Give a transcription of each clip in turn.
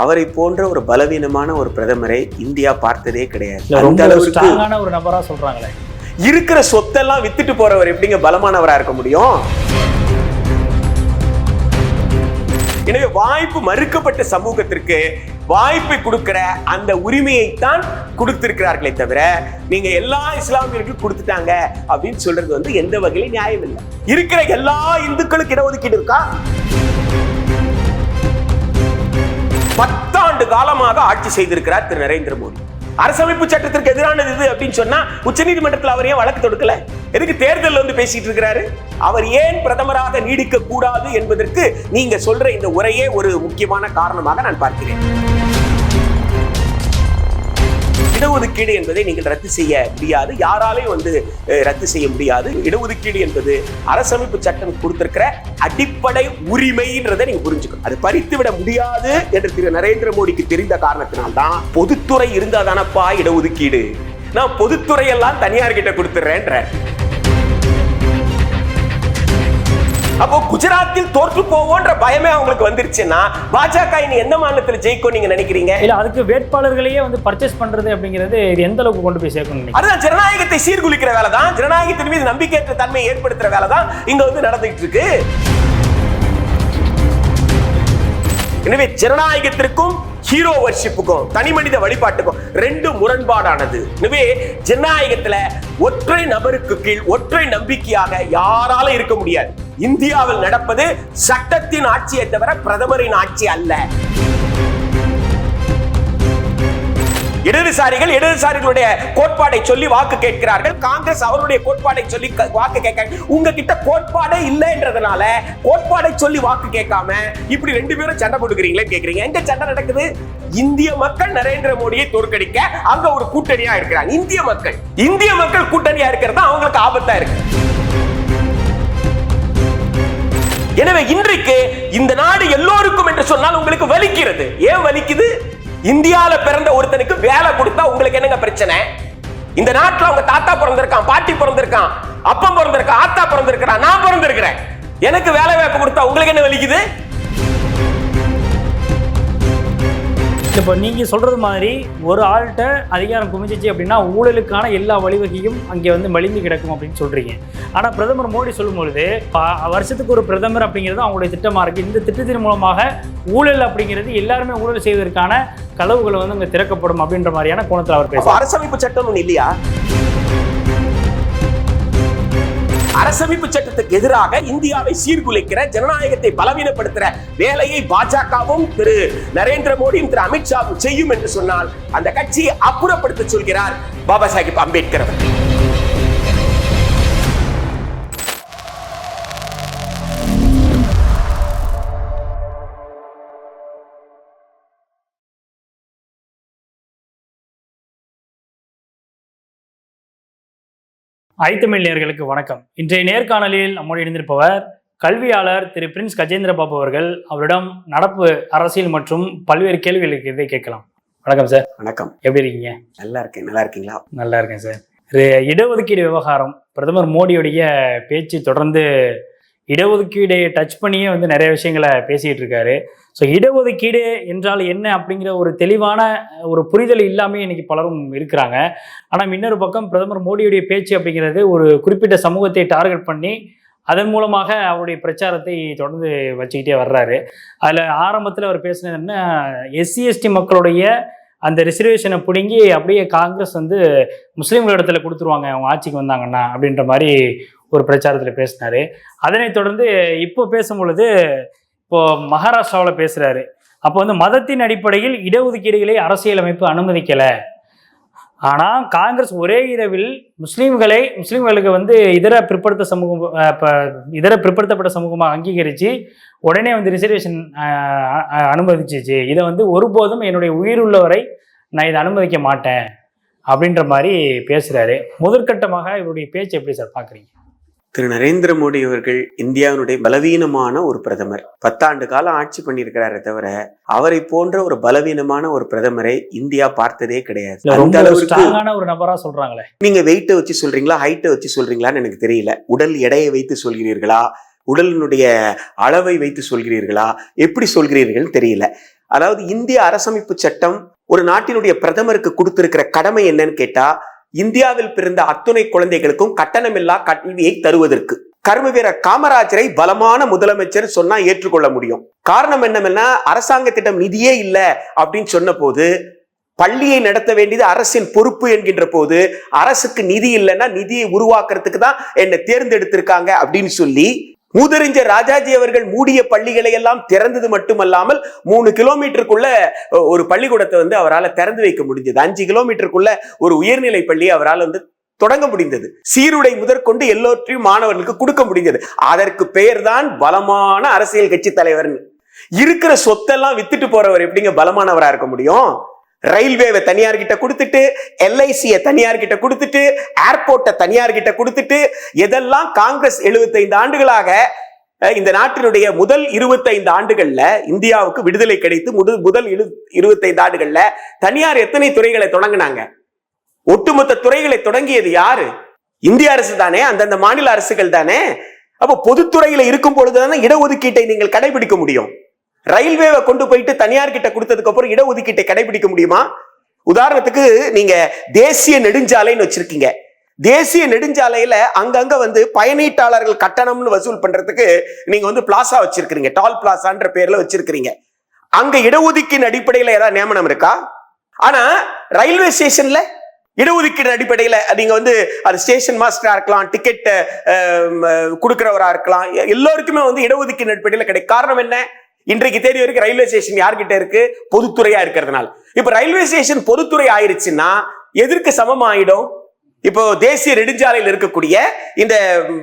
அவரை போன்ற ஒரு பலவீனமான ஒரு பிரதமரை இந்தியா பார்த்ததே கிடையாது. அந்த அளவுக்கு ஒரு நபரா சொல்றாங்களே. இருக்கிற சொத்தெல்லாம் வித்துட்டு போறவர் எப்படிங்க பலமானவரா இருக்க முடியும்? எனவே வாய்ப்பு மறுக்கப்பட்ட சமூகத்திற்கு வாய்ப்பை கொடுக்கிற அந்த உரிமையை தான் கொடுத்திருக்கிறார்களே தவிர நீங்க எல்லா இஸ்லாமியர்களுக்கும் கொடுத்துட்டாங்க அப்படின்னு சொல்றது வந்து எந்த வகையிலும் நியாயம் இல்லை இருக்கிற எல்லா இந்துக்களுக்கு இடஒதுக்கீடு இருக்கா? பத்தாண்டு காலமாக ஆட்சி செய்திருக்கிறார் திரு நரேந்திர மோடி. அரசமைப்பு சட்டத்திற்கு எதிரானது இது அப்படின்னு சொன்னா உச்சநீதிமன்றத்தில் அவர் ஏன் வழக்கு தொடுக்கல? எதுக்கு தேர்தல் வந்து பேசிட்டு இருக்கிறாரு? அவர் ஏன் பிரதமராக நீடிக்க கூடாது என்பதற்கு நீங்க சொல்ற இந்த உரையே ஒரு முக்கியமான காரணமாக நான் பார்க்கிறேன். இடஒதுக்கீடு என்பதை நீங்கள் ரத்து செய்ய முடியாது. யாராலையும் வந்து ரத்து செய்ய முடியாது. இடஒதுக்கீடு என்பது அரசமைப்பு சட்டம் கொடுத்திருக்கிற அடிப்படை உரிமைன்றதை நீங்க புரிஞ்சுக்கணும். அது பறித்து விட முடியாது என்று திரு நரேந்திர மோடிக்கு தெரிந்த காரணத்தினால்தான் பொதுத்துறை இருந்தாதானப்பா இடஒதுக்கீடு? நான் பொதுத்துறை எல்லாம் தனியார் கிட்ட கொடுத்துறேன்ற. அப்போ குஜராத்தில் தோற்று போவோன்ற பயமே அவங்களுக்கு வந்துருச்சுன்னா பாஜக இனி எந்த மாநிலத்தில் ஜெயிக்கும் நீங்க நினைக்கிறீங்க? இல்ல அதுக்கு வேட்பாளர்களையே வந்து பர்ச்சேஸ் பண்றது அப்படிங்கிறது இது எந்த அளவுக்கு கொண்டு போய் சேர்க்கணும்? அதுதான் ஜனநாயகத்தை சீர்குலைக்கிற வேலை தான் ஜனநாயகத்தின் மீது நம்பிக்கையற்ற தன்மையை ஏற்படுத்துற வேலை தான் இங்க வந்து நடந்துகிட்டு இருக்கு. எனவே ஜனநாயகத்திற்கும் ஹீரோ வர்ஷிப்புக்கும் தனி மனித வழிபாட்டுக்கும் ரெண்டு முரண்பாடானது. எனவே ஜனநாயகத்துல ஒற்றை நபருக்கு கீழ் ஒற்றை நம்பிக்கையாக யாராலும் இருக்க முடியாது. இந்தியாவில் நடப்பது சட்டத்தின் ஆட்சியை தவிர பிரதமரின் ஆட்சி அல்ல. இடதுசாரிகள் இடதுசாரிகளுடைய கோட்பாடை சொல்லி வாக்கு கேட்கிறார்கள். காங்கிரஸ் அவருடைய கோட்பாடை சொல்லி வாக்கு கேட்க உங்ககிட்ட கோட்பாடே இல்லைன்றதுனால கோட்பாடை சொல்லி வாக்கு கேட்காம இப்படி ரெண்டு பேரும் சண்டை போட்டுக்கிறீங்களே கேக்குறீங்க எங்க சண்டை நடக்குது? இந்திய மக்கள் நரேந்திர மோடியை தோற்கடிக்க அங்க ஒரு கூட்டணியா இருக்கிறாங்க. இந்திய மக்கள். இந்திய மக்கள் கூட்டணியா இருக்கிறது தான் அவங்களுக்கு ஆபத்தா இருக்கு. எனவே இன்றைக்கு இந்த நாடு எல்லோருக்கும் என்று சொன்னால் உங்களுக்கு வலிக்கிறது. ஏன் வலிக்குது? இந்தியால பிறந்த ஒருத்தனுக்கு வேலை கொடுத்தா உங்களுக்கு என்னங்க பிரச்சனை? இந்த நாட்டுல உங்க தாத்தா பிறந்திருக்கான் பாட்டி பிறந்திருக்கான் அப்பம் பிறந்திருக்கான் ஆத்தா பிறந்திருக்கிறான் நான் பிறந்திருக்கிறேன். எனக்கு வேலை வாய்ப்பு கொடுத்தா உங்களுக்கு என்ன வலிக்குது? இப்போ நீங்க சொல்றது மாதிரி ஒரு ஆள்கிட்ட அதிகாரம் குமிஞ்சிச்சு அப்படின்னா ஊழலுக்கான எல்லா வழிவகையும் அங்கே வந்து மலிந்து கிடக்கும் அப்படின்னு சொல்றீங்க. ஆனா பிரதமர் மோடி சொல்லும்பொழுது வருஷத்துக்கு ஒரு பிரதமர் அப்படிங்கிறது அவங்களுடைய திட்டமா இருக்கு. இந்த திட்டத்தின் மூலமாக ஊழல் அப்படிங்கிறது எல்லாருமே ஊழல் செய்வதற்கான கதவுகளை வந்து அங்கே திறக்கப்படும் அப்படின்ற மாதிரியான கோணத்தில் அவர் பேசுறார். அரசமைப்பு சட்டம் ஒண்ணு இல்லையா? அரசமைப்பு சட்டத்துக்கு எதிராக இந்தியாவை சீர்குலைக்கிற ஜனநாயகத்தை பலவீனப்படுத்துற வேலையை பாஜகவும் திரு நரேந்திர மோடியும் திரு அமித்ஷாவும் செய்யும் என்று சொன்னால் அந்த கட்சியை அப்புறப்படுத்த சொல்கிறார் பாபா சாஹிப் அம்பேத்கர் அவர்கள். ஐத்தமிழ் நேயர்களுக்கு வணக்கம். இன்றைய நேர்காணலில் நம்மோடு இணைந்திருப்பவர் கல்வியாளர் திரு பிரின்ஸ் கஜேந்திர பாபு அவர்கள். அவரிடம் நடப்பு அரசியல் மற்றும் பல்வேறு கேள்விகளுக்கு இதை கேட்கலாம். வணக்கம் சார். வணக்கம். எப்படி இருக்கீங்க? நல்லா இருக்கேன். நல்லா இருக்கீங்களா? நல்லா இருக்கேன் சார். இடஒதுக்கீடு விவகாரம். பிரதமர் மோடியுடைய பேச்சு தொடர்ந்து இடஒதுக்கீடை டச் பண்ணியே வந்து நிறைய விஷயங்களை பேசிகிட்டு இருக்காரு. ஸோ இடஒதுக்கீடு என்றால் என்ன அப்படிங்கிற ஒரு தெளிவான ஒரு புரிதல் இல்லாமல் இன்னைக்கு பலரும் இருக்கிறாங்க. ஆனால் இன்னொரு பக்கம் பிரதமர் மோடியுடைய பேச்சு அப்படிங்கிறது ஒரு குறிப்பிட்ட சமூகத்தை டார்கெட் பண்ணி அதன் மூலமாக அவருடைய பிரச்சாரத்தை தொடர்ந்து வச்சுக்கிட்டே வர்றாரு. அதில் ஆரம்பத்தில் அவர் பேசினது என்ன எஸ்சி எஸ்டி மக்களுடைய அந்த ரிசர்வேஷனை பிடுங்கி அப்படியே காங்கிரஸ் வந்து முஸ்லீம்களிடத்துல கொடுத்துருவாங்க அவங்க ஆட்சிக்கு வந்தாங்கன்னா அப்படின்ற மாதிரி ஒரு பிரச்சாரத்தில் பேசினாரு. அதனைத் தொடர்ந்து இப்போ பேசும் பொழுது இப்போ மகாராஷ்டிராவில் பேசுகிறாரு அப்போ வந்து மதத்தின் அடிப்படையில் இடஒதுக்கீடுகளை அரசியலமைப்பு அனுமதிக்கலை. ஆனால் காங்கிரஸ் ஒரே இரவில் முஸ்லீம்களை முஸ்லீம்களுக்கு வந்து இதர பிற்படுத்த சமூகம் இதர பிற்படுத்தப்பட்ட சமூகமாக அங்கீகரித்து உடனே வந்து ரிசர்வேஷன் அனுமதிச்சிச்சு. இதை வந்து ஒருபோதும் என்னுடைய உயிர் உள்ளவரை நான் இதை அனுமதிக்க மாட்டேன் அப்படின்ற மாதிரி பேசுகிறாரு முதற்கட்டமாக இவருடைய பேச்சு எப்படி சார் பார்க்குறீங்க திரு நரேந்திர மோடி அவர்கள் இந்தியாவினுடைய பலவீனமான ஒரு பிரதமர். பத்தாண்டு காலம் ஆட்சி பண்ணியிருக்கிறாரே தவிர அவரை போன்ற ஒரு பலவீனமான ஒரு பிரதமரை இந்தியா பார்த்ததே கிடையாது. அந்த அளவுக்கு ஸ்ட்ராங்கான ஒரு நபரா சொல்றாங்களே. நீங்க வெயிட்டை வச்சு சொல்றீங்களா ஹைட்டை வச்சு சொல்றீங்களான்னு எனக்கு தெரியல. உடல் எடையை வைத்து சொல்கிறீர்களா உடலினுடைய அளவை வைத்து சொல்கிறீர்களா எப்படி சொல்கிறீர்கள் தெரியல. அதாவது இந்திய அரசமைப்பு சட்டம் ஒரு நாட்டினுடைய பிரதமருக்கு கொடுத்திருக்கிற கடமை என்னன்னு கேட்டா இந்தியாவில் பிறந்த அத்துணை குழந்தைகளுக்கும் கட்டணமில்லா கல்வியை தருவதற்கு. கர்ம வீரர் காமராஜரை பலமான முதலமைச்சர் சொன்னா ஏற்றுக்கொள்ள முடியும். காரணம் என்னமென்னா அரசாங்க திட்டம் நிதியே இல்லை அப்படின்னு சொன்ன போது பள்ளியை நடத்த வேண்டியது அரசின் பொறுப்பு என்கின்ற போது அரசுக்கு நிதி இல்லைன்னா நிதியை உருவாக்குறதுக்கு தான் என்னை தேர்ந்தெடுத்திருக்காங்க அப்படின்னு சொல்லி மூதறிஞர் ராஜாஜி அவர்கள் மூடிய பள்ளிகளை எல்லாம் திறந்தது மட்டுமல்லாமல் மூணு கிலோமீட்டருக்குள்ள ஒரு பள்ளிக்கூடத்தை வந்து அவரால் திறந்து வைக்க முடிஞ்சது. அஞ்சு கிலோமீட்டருக்குள்ள ஒரு உயர்நிலை பள்ளி அவரால் வந்து தொடங்க முடிந்தது. சீருடை முதற்கொண்டு எல்லோற்றையும் மாணவர்களுக்கு கொடுக்க முடிந்தது அதற்கு பெயர்தான் பலமான அரசியல் கட்சி தலைவர்னு. இருக்கிற சொத்தெல்லாம் வித்துட்டு போறவர் எப்படிங்க பலமானவரா இருக்க முடியும்? ரயில்வேவை தனியார் கிட்ட கொடுத்துட்டு எல்ஐசியை தனியார் கிட்ட கொடுத்துட்டு ஏர்போர்ட்டை தனியார் கிட்ட கொடுத்துட்டு எதெல்லாம் காங்கிரஸ் 75 ஆண்டுகளாக இந்த நாட்டினுடைய முதல் 25 ஆண்டுகள்ல இந்தியாவுக்கு விடுதலை கிடைத்து முது- முதல் இரு- 25 ஆண்டுகள்ல தனியார் எத்தனை துறைகளை தொடங்கினாங்க? ஒட்டுமொத்த துறைகளை தொடங்கியது யாரு? இந்திய அரசு தானே அந்தந்த மாநில அரசுகள் தானே. அப்போ பொதுத்துறையில இருக்கும் பொழுதுதானே இடஒதுக்கீட்டை நீங்கள் கடைபிடிக்க முடியும். ரயில்வேவை கொண்டு போயிட்டு தனியார் கிட்ட கொடுத்ததுக்கு அப்புறம் இடஒதுக்கீட்டை கடைபிடிக்க முடியுமா? உதாரணத்துக்கு நீங்க தேசிய நெடுஞ்சாலைன்னு வச்சிருக்கீங்க. தேசிய நெடுஞ்சாலையில அங்கங்க வந்து பயணீட்டாளர்கள் கட்டணம்னு வசூல் பண்றதுக்கு நீங்க வந்து பிளாசா வச்சிருக்கீங்க டால் பிளாசான்ற பேர்ல வச்சிருக்கிறீங்க. அங்க இடஒதுக்கீடு அடிப்படையில ஏதாவது நியமனம் இருக்கா? ஆனா ரயில்வே ஸ்டேஷன்ல இடஒதுக்கீடு அடிப்படையில நீங்க வந்து அது ஸ்டேஷன் மாஸ்டரா இருக்கலாம் டிக்கெட் கொடுக்குறவரா இருக்கலாம். எல்லோருக்குமே வந்து இடஒதுக்கீடு அடிப்படையில கிடைக்கும். காரணம் என்ன? இன்றைக்கு தேதி வரைக்கும் ரயில்வே ஸ்டேஷன் யார்கிட்ட இருக்கு? பொதுத்துறையா இருக்கிறதுனால. இப்ப ரயில்வே ஸ்டேஷன் பொதுத்துறை ஆயிருச்சுன்னா எதற்கு சமம் ஆயிடும் இப்போ தேசிய நெடுஞ்சாலையில் இருக்கக்கூடிய இந்த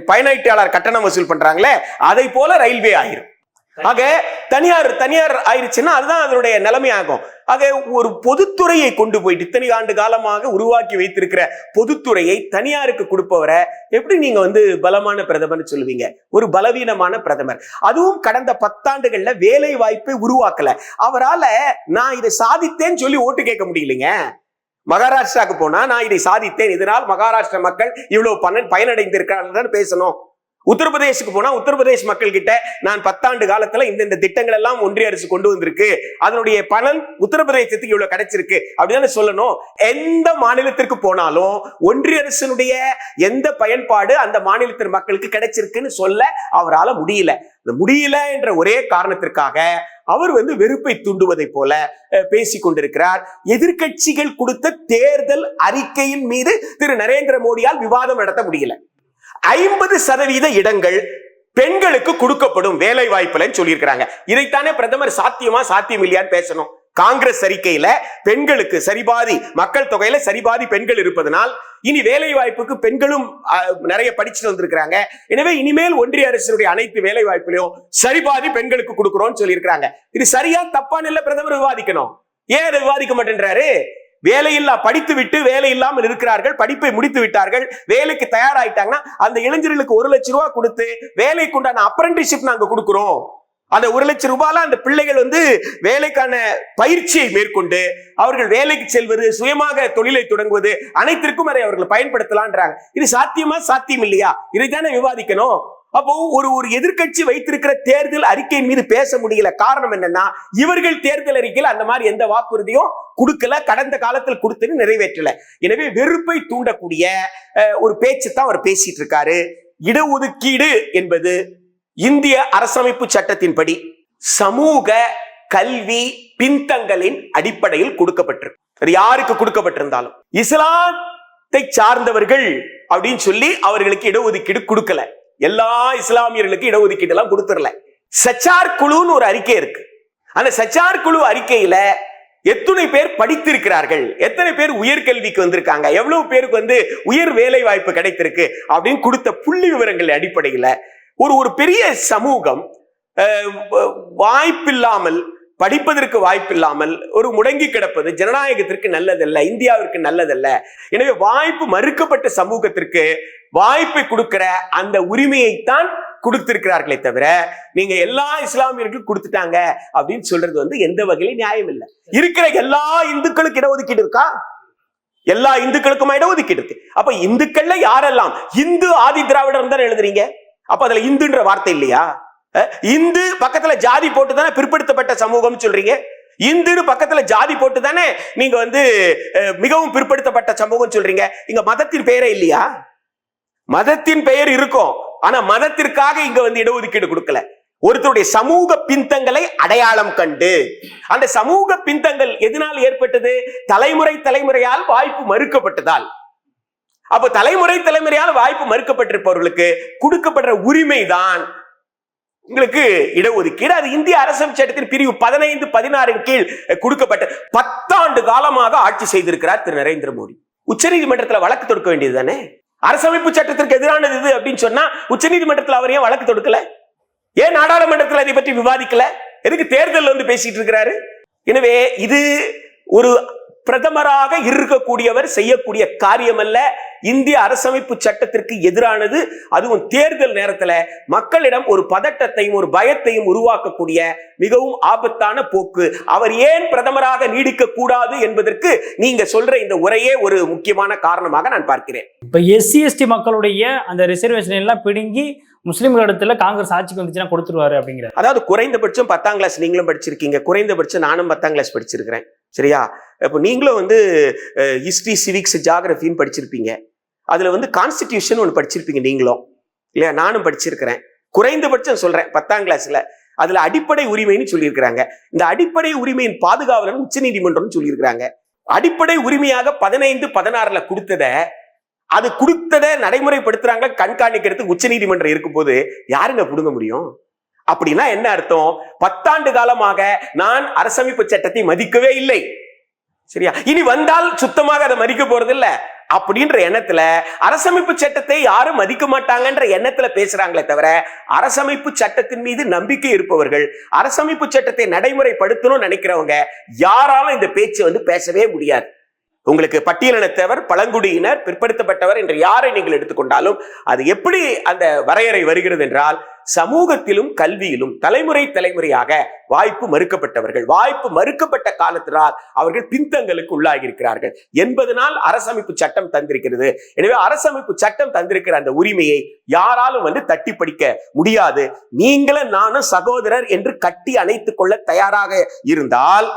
பயனாளியாளர் கட்டணம் வசூல் பண்றாங்களே அதை போல ரயில்வே ஆயிரும். ஆக தனியார் தனியார் ஆயிடுச்சுன்னா அதுதான் அதனுடைய நிலைமை ஆகும் ஆக ஒரு பொதுத்துறையை கொண்டு போயிட்டு இத்தனை ஆண்டு காலமாக உருவாக்கி வைத்திருக்கிற பொதுத்துறையை தனியாருக்கு கொடுப்பவரை எப்படி நீங்க வந்து பலமான பிரதமர்னு சொல்லுவீங்க? ஒரு பலவீனமான பிரதமர். அதுவும் கடந்த பத்தாண்டுகள்ல வேலை வாய்ப்பை உருவாக்கல. அவரால நான் இதை சாதித்தேன்னு சொல்லி ஓட்டு கேட்க முடியலைங்க. மகாராஷ்டிராவுக்கு போனா நான் இதை சாதித்தேன். இதனால் மகாராஷ்டிர மக்கள் இவ்வளவு பலன் பயனடைந்திருக்கிறார்கள் பேசணும். உத்தரப்பிரதேசுக்கு போனா உத்தரப்பிரதேஷ் மக்கள் கிட்ட நான் பத்தாண்டு காலத்துல இந்த இந்த திட்டங்கள் எல்லாம் ஒன்றிய அரசு கொண்டு வந்திருக்கு. அதனுடைய பலன் உத்தரப்பிரதேசத்துக்கு இவ்வளவு கிடைச்சிருக்கு. அப்படின்னு சொல்லணும். எந்த மாநிலத்திற்கு போனாலும் ஒன்றிய அரசனுடைய எந்த பயன்பாடு அந்த மாநிலத்தின் மக்களுக்கு கிடைச்சிருக்குன்னு சொல்ல அவரால முடியல. முடியல என்ற ஒரே காரணத்திற்காக அவர் வந்து வெறுப்பை தூண்டுவதை போல பேசி கொண்டிருக்கிறார். எதிர்க்கட்சிகள் கொடுத்த தேர்தல் அறிக்கையின் மீது திரு. நரேந்திர மோடியால் விவாதம் நடத்த முடியல. ஐம்பது சதவீத இடங்கள் பெண்களுக்கு கொடுக்கப்படும் வேலை வாய்ப்புலன்னு சொல்லியிருக்கிறாங்க. இதைத்தானே பிரதமர் சாத்தியமா சாத்தியம் இல்லையான்னு பேசணும். காங்கிரஸ் அறிக்கையில பெண்களுக்கு சரிபாதி மக்கள் தொகையில சரிபாதி பெண்கள் இருப்பதனால் இனி வேலை வாய்ப்புக்கு பெண்களும் அஹ், நிறைய படிச்சுட்டு வந்திருக்கிறாங்க. எனவே இனிமேல் ஒன்றிய அரசினுடைய அனைத்து வேலை வாய்ப்புலையும் சரிபாதி பெண்களுக்கு கொடுக்கிறோம்னு சொல்லியிருக்கிறாங்க. இது சரியா தப்பான்னு இல்ல பிரதமர் விவாதிக்கணும். ஏன் அதை விவாதிக்க மாட்டேன்றாரு? வேலையில்லா படித்து விட்டு வேலை இல்லாமல் இருக்கிறார்கள் படிப்பை முடித்து விட்டார்கள் வேலைக்கு தயாராயிட்டாங்கன்னா அந்த இளைஞர்களுக்கு ஒரு லட்சம் ரூபாய் கொடுத்து வேலைக்கு உண்டான அப்ரண்டிஷிப் நாங்க கொடுக்குறோம். அந்த ஒரு லட்சம் ரூபாயில அந்த பிள்ளைகள் வந்து வேலைக்கான பயிற்சியை மேற்கொண்டு அவர்கள் வேலைக்கு செல்வது சுயமாக தொழிலை தொடங்குவது அனைத்திற்கும் அதை அவர்கள் பயன்படுத்தலான்றாங்க. இது சாத்தியமா சாத்தியம் இல்லையா? இதைத்தானே விவாதிக்கணும். அப்போ ஒரு ஒரு எதிர்க்கட்சி வைத்திருக்கிற தேர்தல் அறிக்கையின் மீது பேச முடியல. காரணம் என்னன்னா இவர்கள் தேர்தல் அறிக்கையில் அந்த மாதிரி எந்த வாக்குறுதியும் கொடுக்கல. கடந்த காலத்தில் கொடுத்து நிறைவேற்றல. எனவே வெறுப்பை தூண்டக்கூடிய ஒரு பேச்சு தான் அவர் பேசிட்டு இருக்காரு. இடஒதுக்கீடு என்பது இந்திய அரசமைப்பு சட்டத்தின்படி சமூக கல்வி பின்தங்களின் அடிப்படையில் கொடுக்கப்பட்டிருக்கு. அது யாருக்கு கொடுக்கப்பட்டிருந்தாலும். இஸ்லாத்தை சார்ந்தவர்கள் அப்படின்னு சொல்லி அவர்களுக்கு இடஒதுக்கீடு கொடுக்கல. எல்லா இஸ்லாமியர்களுக்கும் இடஒதுக்கீடு எல்லாம் கொடுத்துடல. சச்சார் குழுன்னு ஒரு அறிக்கை இருக்கு. அந்த சச்சார் குழு அறிக்கையில எத்தனை பேர் படித்திருக்கிறார்கள்? எத்தனை பேர் உயர்கல்விக்கு வந்திருக்காங்க? எவ்வளவு பேருக்கு வந்து உயர் வேலை வாய்ப்பு கிடைத்திருக்கு? அப்படின்னு கொடுத்த புள்ளி விவரங்கள் அடிப்படையில ஒரு ஒரு பெரிய சமூகம் அஹ், வாய்ப்பில்லாமல் படிப்பதற்கு வாய்ப்பில்லாமல் ஒரு முடங்கி கிடப்பது ஜனநாயகத்திற்கு நல்லதல்ல இந்தியாவிற்கு நல்லதல்ல. எனவே வாய்ப்பு மறுக்கப்பட்ட சமூகத்திற்கு வாய்ப்பை கொடுக்கிற அந்த உரிமையைத்தான் கொடுத்திருக்கிறார்களே தவிர நீங்க எல்லா இஸ்லாமியர்களுக்கும் கொடுத்துட்டாங்க அப்படின்னு சொல்றது வந்து எந்த வகையிலும் நியாயம் இல்லை. இருக்கிற எல்லா இந்துக்களுக்கு இடஒதுக்கீடு இருக்கா? எல்லா இந்துக்களுக்கும் இடஒதுக்கீடு இருக்கு. அப்ப இந்துக்கள்ல யாரெல்லாம் இந்து ஆதி திராவிடர் தானே எழுதுறீங்க? அப்ப அதுல இந்துன்ற வார்த்தை இல்லையா? அஹ், இந்து பக்கத்துல ஜாதி போட்டு தானே பிற்படுத்தப்பட்ட சமூகம் சொல்றீங்க? இந்துன்னு பக்கத்துல ஜாதி போட்டு தானே நீங்க வந்து மிகவும் பிற்படுத்தப்பட்ட சமூகம் சொல்றீங்க? இங்க மதத்தின் பேரே இல்லையா? மதத்தின் பெயர் இருக்கும். ஆனா மதத்திற்காக இங்க வந்து இடஒதுக்கீடு கொடுக்கல. ஒருத்தருடைய சமூக பிந்தங்களை அடையாளம் கண்டு. அந்த சமூக பிந்தங்கள் எதனால் ஏற்பட்டது? தலைமுறை தலைமுறையால் வாய்ப்பு மறுக்கப்பட்டதால். அப்ப தலைமுறை தலைமுறையால் வாய்ப்பு மறுக்கப்பட்டிருப்பவர்களுக்கு கொடுக்கப்படுற உரிமை தான் உங்களுக்கு இடஒதுக்கீடு. அது இந்திய அரசமைப்பு சட்டத்தின் பிரிவு பதினைந்து பதினாறின் கீழ் கொடுக்கப்பட்ட பத்தாண்டு காலமாக ஆட்சி செய்திருக்கிறார் திரு நரேந்திர மோடி. உச்சநீதிமன்றத்துல வழக்கு தொடுக்க வேண்டியது தானே? அரசமைப்பு சட்டத்திற்கு எதிரானது இது அப்படின்னு சொன்னா உச்சநீதிமன்றத்தில் அவர் ஏன் வழக்கு தொடுக்கல? ஏன் நாடாளுமன்றத்தில் அதை பற்றி விவாதிக்கல? எதுக்கு தேர்தல் வந்து பேசிட்டு இருக்கிறாரு? எனவே இது ஒரு பிரதமராக இருக்கக்கூடியவர் செய்யக்கூடிய காரியம் அல்ல இந்திய அரசமைப்பு சட்டத்திற்கு எதிரானது. அதுவும் தேர்தல் நேரத்துல மக்களிடம் ஒரு பதட்டத்தையும் ஒரு பயத்தையும் உருவாக்கக்கூடிய மிகவும் ஆபத்தான போக்கு. அவர் ஏன் பிரதமராக நீடிக்க கூடாது என்பதற்கு நீங்க சொல்ற இந்த உரையே ஒரு முக்கியமான காரணமாக நான் பார்க்கிறேன். இப்போ எஸ்சி எஸ்டி மக்களுடைய அந்த ரிசர்வேஷன் எல்லாம் பிடுங்கி முஸ்லீம்கள் இடத்துல காங்கிரஸ் ஆட்சிக்கு வந்துச்சுன்னா கொடுத்துருவாரு அப்படிங்கிற அதாவது குறைந்தபட்சம் பத்தாம் கிளாஸ் நீங்களும் படிச்சிருக்கீங்க. குறைந்தபட்சம் நானும் பத்தாம் கிளாஸ் படிச்சிருக்கிறேன். சரியா? இப்போ நீங்களும் வந்து ஹிஸ்ட்ரி சிவிக்ஸ் ஜாகிரபின்னு படிச்சிருப்பீங்க. அதில் வந்து கான்ஸ்டிடியூஷன் ஒன்று படிச்சிருப்பீங்க நீங்களும். இல்லையா? நானும் படிச்சிருக்கிறேன். குறைந்தபட்சம் சொல்கிறேன் பத்தாம் கிளாஸில் அதில் அடிப்படை உரிமைன்னு சொல்லியிருக்கிறாங்க. இந்த அடிப்படை உரிமையின் பாதுகாவலர் உச்சநீதிமன்றம்னு சொல்லியிருக்கிறாங்க. அடிப்படை உரிமையாக பதினைந்து பதினாறுல கொடுத்ததை அது கொடுத்ததை நடைமுறைப்படுத்துறாங்க கண்காணிக்கிறதுக்கு உச்சநீதிமன்றம் இருக்கும்போது யாருங்க பிடுங்க முடியும்? அப்படின்னா என்ன அர்த்தம்? பத்தாண்டு காலமாக நான் அரசமைப்பு சட்டத்தை மதிக்கவே இல்லை. சரியா? இனி வந்தால் சுத்தமாக அதை மதிக்க போறது இல்ல அப்படின்ற எண்ணத்துல அரசமைப்பு சட்டத்தை யாரும் மதிக்க மாட்டாங்கன்ற எண்ணத்துல பேசுறாங்களே தவிர அரசமைப்பு சட்டத்தின் மீது நம்பிக்கை இருப்பவர்கள் அரசமைப்பு சட்டத்தை நடைமுறைப்படுத்தணும்னு நினைக்கிறவங்க யாராலும் இந்த பேச்சு வந்து பேசவே முடியாது. உங்களுக்கு பட்டியலினத்தவர் பழங்குடியினர் பிற்படுத்தப்பட்டவர் என்று யாரை நீங்கள் எடுத்துக்கொண்டாலும் அது எப்படி அந்த வரையறை வருகிறது என்றால் சமூகத்திலும் கல்வியிலும் தலைமுறை தலைமுறையாக வாய்ப்பு மறுக்கப்பட்டவர்கள். வாய்ப்பு மறுக்கப்பட்ட காலத்தினால் அவர்கள் பின்தங்களுக்கு உள்ளாகி இருக்கிறார்கள் என்பதனால் அரசமைப்பு சட்டம் தந்திருக்கிறது. எனவே அரசமைப்பு சட்டம் தந்திருக்கிற அந்த உரிமையை யாராலும் வந்து தட்டி படிக்க முடியாது. நீங்களும் நானும் சகோதரர் என்று கட்டி அணைத்துக் கொள்ள தயாராக இருந்தால்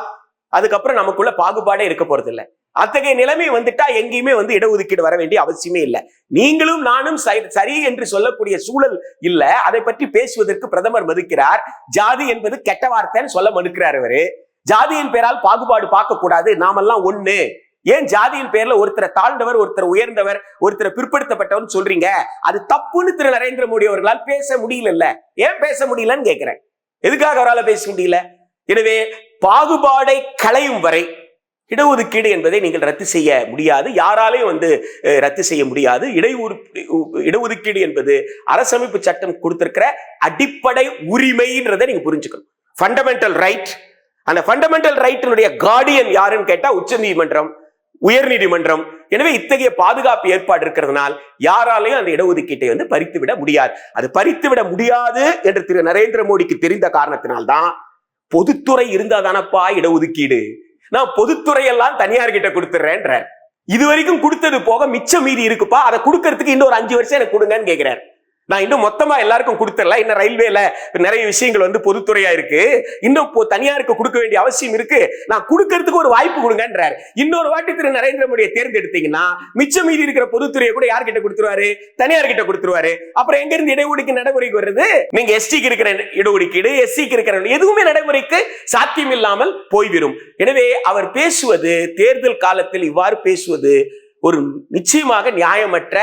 அதுக்கப்புறம் நமக்குள்ள பாகுபாடே இருக்க போறதில்லை. அத்தகைய நிலைமை வந்துட்டா எங்கேயுமே வந்து இடஒதுக்கீடு வர வேண்டிய அவசியமே இல்லை. நீங்களும் நானும் சரி- என்று சொல்லக்கூடிய சூழல் இல்ல. அதை பற்றி பேசுவதற்கு பிரதமர் மறுக்கிறார். ஜாதி என்பது கெட்ட வார்த்தைன்னு சொல்ல மறுக்கிறார் அவரு ஜாதியின் பேரால் பாகுபாடு பார்க்க கூடாது நாமெல்லாம் ஒண்ணு. ஏன் ஜாதியின் பேர்ல ஒருத்தரை தாழ்ந்தவர் ஒருத்தர் உயர்ந்தவர் ஒருத்தரை பிற்படுத்தப்பட்டவர் சொல்றீங்க? அது தப்புன்னு திரு நரேந்திர மோடி அவர்களால் பேச முடியல ஏன் பேச முடியலன்னு கேட்கிறேன் எதுக்காக அவரால் பேச முடியல? எனவே பாகுபாடை களையும் வரை இடஒதுக்கீடு என்பதை நீங்கள் ரத்து செய்ய முடியாது. யாராலையும் வந்து ரத்து செய்ய முடியாது. இடையூறு இடஒதுக்கீடு என்பது அரசமைப்பு சட்டம் கொடுத்திருக்கிற அடிப்படை உரிமைன்றதை நீங்க புரிஞ்சுக்கணும். ஃபண்டமெண்டல் ரைட் அந்த ஃபண்டமெண்டல் ரைட்டினுடைய கார்டியன் யாருன்னு கேட்டா உச்ச நீதிமன்றம் உயர் நீதிமன்றம் எனவே இத்தகைய பாதுகாப்பு ஏற்பாடு இருக்கிறதுனால் யாராலையும் அந்த இடஒதுக்கீட்டை வந்து பறித்து விட முடியாது. அது பறித்து விட முடியாது என்று திரு நரேந்திர மோடிக்கு தெரிந்த காரணத்தினால்தான் பொதுத்துறை இருந்தா தானப்பா இடஒதுக்கீடு? நான் பொதுத்துறை எல்லாம் தனியார் கிட்ட கொடுத்துறேன்ற. இது வரைக்கும் கொடுத்தது போக மிச்சம் மீதி இருக்குப்பா. அதை கொடுக்கறதுக்கு இன்னொரு அஞ்சு வருஷம் எனக்கு கொடுங்கன்னு கேட்கிறேன் நான் இன்னும் மொத்தமா எல்லாருக்கும் கொடுத்துடல இன்னும் ரயில்வேல நிறைய விஷயங்கள் வந்து பொதுத்துறையா இருக்கு. இன்னும் இப்போ தனியாருக்கு கொடுக்க வேண்டிய அவசியம் இருக்கு. நான் கொடுக்கறதுக்கு ஒரு வாய்ப்பு கொடுங்கன்றார். இன்னொரு வாட்டி திரு நரேந்திர மோடியை தேர்ந்தெடுத்தீங்கன்னா மிச்சம் மீதி இருக்கிற பொதுத்துறையை கூட யார்கிட்ட கொடுத்துருவாரு? தனியார் கிட்ட கொடுத்துருவாரு. அப்புறம் எங்க இருந்து இடஒதுக்கீடு நடைமுறைக்கு வருது நீங்க எஸ்டிக்கு இருக்கிற இடஒதுக்கீடு எஸ்சிக்கு இருக்கிற எதுவுமே நடைமுறைக்கு சாத்தியம் இல்லாமல் போய்விடும். எனவே அவர் பேசுவது தேர்தல் காலத்தில் இவ்வாறு பேசுவது ஒரு நிச்சயமாக நியாயமற்ற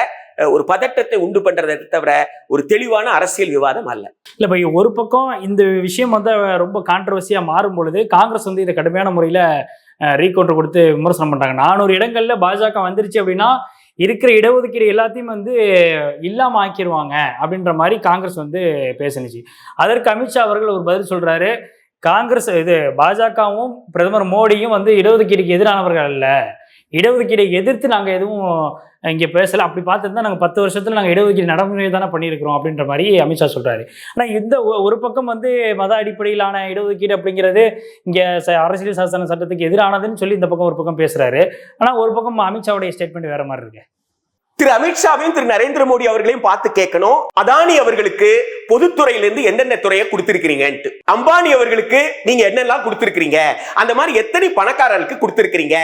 ஒரு பதட்டத்தை உண்டு பண்றதை தவிர ஒரு தெளிவான அரசியல் விவாதம் அல்ல. இல்லை இப்போ ஒரு பக்கம் இந்த விஷயம் வந்து ரொம்ப கான்ட்ரவர்சியாக மாறும் பொழுது காங்கிரஸ் வந்து இதை கடுமையான முறையில் ரீகவுண்டர் கொடுத்து விமர்சனம் பண்ணுறாங்க நானூறு இடங்கள்ல பாஜக வந்துருச்சு அப்படின்னா இருக்கிற இடஒதுக்கீடு எல்லாத்தையும் வந்து இல்லாமல் ஆக்கிடுவாங்க அப்படின்ற மாதிரி காங்கிரஸ் வந்து பேசினுச்சு. அதற்கு அமித்ஷா அவர்கள் ஒரு பதில் சொல்றாரு. காங்கிரஸ் இது பாஜகவும் பிரதமர் மோடியும் வந்து இடஒதுக்கீடுக்கு எதிரானவர்கள் அல்ல. இடஒதுக்கீடை எதிர்த்து நாங்கள் எதுவும் இங்கே பேசலை. அப்படி பார்த்துருந்தா நாங்கள் பத்து வருஷத்தில் நாங்கள் இடஒதுக்கீடு நடைமுறை தானே பண்ணியிருக்கிறோம் அப்படின்ற மாதிரி அமித்ஷா சொல்கிறாரு ஆனால் இந்த ஒரு பக்கம் வந்து மத அடிப்படையிலான இடஒதுக்கீடு அப்படிங்கிறது இங்கே அரசியல் சாசன சட்டத்துக்கு எதிரானதுன்னு சொல்லி இந்த பக்கம் ஒரு பக்கம் பேசுகிறாரு ஆனால் ஒரு பக்கம் அமித்ஷாவுடைய ஸ்டேட்மெண்ட் வேறு மாதிரி இருக்குது திரு அமித்ஷாவையும் திரு நரேந்திர மோடி அவர்களையும் பார்த்து கேட்கணும். அதானி அவர்களுக்கு பொதுத்துறையிலிருந்து எந்தெந்த துறையை கொடுத்திருக்கிறீங்கன்ட்டு. அம்பானி அவர்களுக்கு நீங்க என்னெல்லாம் கொடுத்திருக்கிறீங்க? அந்த மாதிரி எத்தனை பணக்காரர்களுக்கு கொடுத்திருக்கிறீங்க?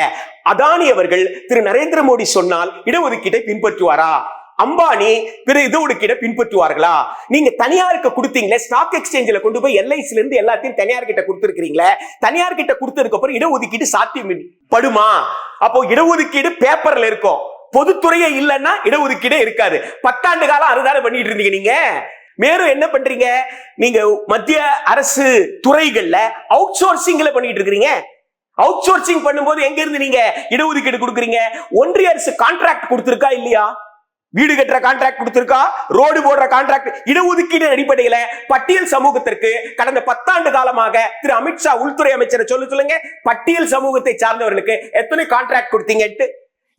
அதானி அவர்கள் திரு நரேந்திர மோடி சொன்னால் இடஒதுக்கீட்டை பின்பற்றுவாரா? அம்பானி பிற இது ஒடுக்கிட பின்பற்றுவார்களா? நீங்க தனியாருக்கு கொடுத்தீங்களே ஸ்டாக் எக்ஸ்சேஞ்சில் கொண்டு போய் எல்ஐசில இருந்து எல்லாத்தையும் தனியார் கிட்ட கொடுத்துருக்கீங்களே தனியார் கிட்ட கொடுத்ததுக்கு அப்புறம் இடஒதுக்கீடு சாத்தியம் படுமா? அப்போ இடஒதுக்கீடு பேப்பர்ல இருக்கும். பொதுத்துறையே இல்லைன்னா இடஒதுக்கீடே இருக்காது. பத்தாண்டு காலம் அதுதானே பண்ணிட்டு இருந்தீங்க நீங்க. மேலும் என்ன பண்றீங்க? நீங்க மத்திய அரசு துறைகள்ல அவுட் சோர்சிங்ல பண்ணிட்டு இருக்கிறீங்க. அவுட் சோர்சிங் பண்ணும்போது எங்க இருந்து நீங்க இடஒதுக்கீடு கொடுக்குறீங்க? ஒன்றிய அரசு கான்ட்ராக்ட் கொடுத்துருக்கா இல்லையா? வீடு கட்டுற கான்ட்ராக்ட் கொடுத்திருக்கா? ரோடு போடுற கான்ட்ராக்ட் இடஒதுக்கீடு அடிப்படையில பட்டியல் சமூகத்திற்கு கடந்த பத்தாண்டு காலமாக திரு அமித்ஷா உள்துறை அமைச்சரை சொல்ல சொல்லுங்க. பட்டியல் சமூகத்தை சார்ந்தவர்களுக்கு எத்தனை கான்ட்ராக்ட் கொடுத்தீங்கன்ட்டு?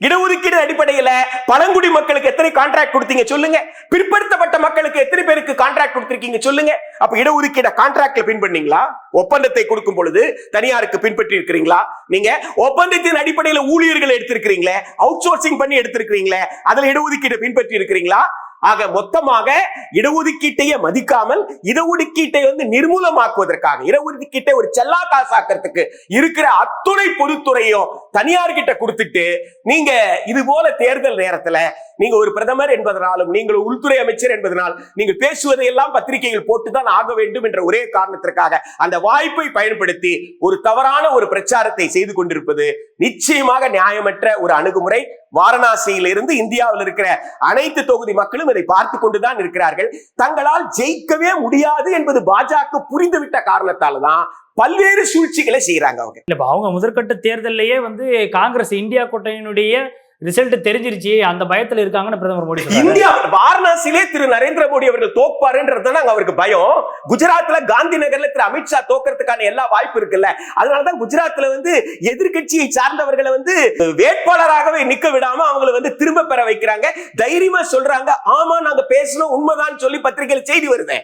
இடஒதுக்கீடு அடிப்படையில பழங்குடி மக்களுக்கு எத்தனை கான்ட்ராக்ட் கொடுத்தீங்க சொல்லுங்க. பிற்படுத்தப்பட்ட மக்களுக்கு எத்தனை பேருக்கு கான்ட்ராக்ட் கொடுத்திருக்கீங்க சொல்லுங்க. அப்ப இடஒதுக்கீட கான்ட்ராக்ட்ல பின் பண்ணீங்களா ஒப்பந்தத்தை கொடுக்கும் பொழுது தனியாருக்கு பின்பற்றி இருக்கிறீங்களா நீங்க ஒப்பந்தத்தின் அடிப்படையில ஊழியர்கள் எடுத்திருக்கிறீங்களே அவுட் சோர்சிங் பண்ணி எடுத்திருக்கிறீங்களே அதுல இடஒதுக்கீடு பின்பற்றி இருக்கிறீங்களா ஆக மொத்தமாக இடஒதுக்கீட்டையே மதிக்காமல் இடஒதுக்கீட்டை வந்து நிர்மூலமாக்குவதற்காக இடஒதுக்கீட்டை ஒரு செல்லா காசாக்கிறதுக்கு இருக்கிற அத்துணை பொதுத்துறையும் தனியார் கிட்ட கொடுத்துட்டு நீங்க இது போல தேர்தல் நேரத்துல நீங்க ஒரு பிரதமர் என்பதனாலும் நீங்கள் உள்துறை அமைச்சர் என்பதனால் நீங்கள் பேசுவதையெல்லாம் பத்திரிகைகள் போட்டுதான் ஆக வேண்டும் என்ற ஒரே காரணத்திற்காக அந்த வாய்ப்பை பயன்படுத்தி ஒரு தவறான ஒரு பிரச்சாரத்தை செய்து கொண்டிருப்பது நிச்சயமாக நியாயமற்ற ஒரு அணுகுமுறை. வாரணாசியிலிருந்து இந்தியாவில் இருக்கிற அனைத்து தொகுதி மக்களும் இதை பார்த்து கொண்டுதான் இருக்கிறார்கள். தங்களால் ஜெயிக்கவே முடியாது என்பது பாஜக புரிந்துவிட்ட காரணத்தால தான் பல்வேறு சூழ்ச்சிகளை செய்யறாங்க அவங்க. இல்ல இப்ப அவங்க முதற்கட்ட தேர்தலையே வந்து காங்கிரஸ் இந்தியா கூட்டணியினுடைய ரிசல்ட் தெரிஞ்சிருச்சு அந்த பயத்துல இருக்காங்கன்னு பிரதமர் மோடி இந்தியா வாரணாசியிலே திரு நரேந்திர மோடி அவர்கள் தோப்பாருன்றதுதான் அங்க அவருக்கு பயம். குஜராத்ல காந்தி நகர்ல திரு அமித்ஷா தோக்கறதுக்கான எல்லா வாய்ப்பு இருக்குல்ல. அதனாலதான் குஜராத்ல வந்து எதிர்க்கட்சியை சார்ந்தவர்களை வந்து வேட்பாளராகவே நிக்க விடாம அவங்களை வந்து திரும்ப பெற வைக்கிறாங்க. தைரியமா சொல்றாங்க. ஆமா நாங்க பேசணும் உண்மைதான் சொல்லி பத்திரிகையில செய்தி வருது.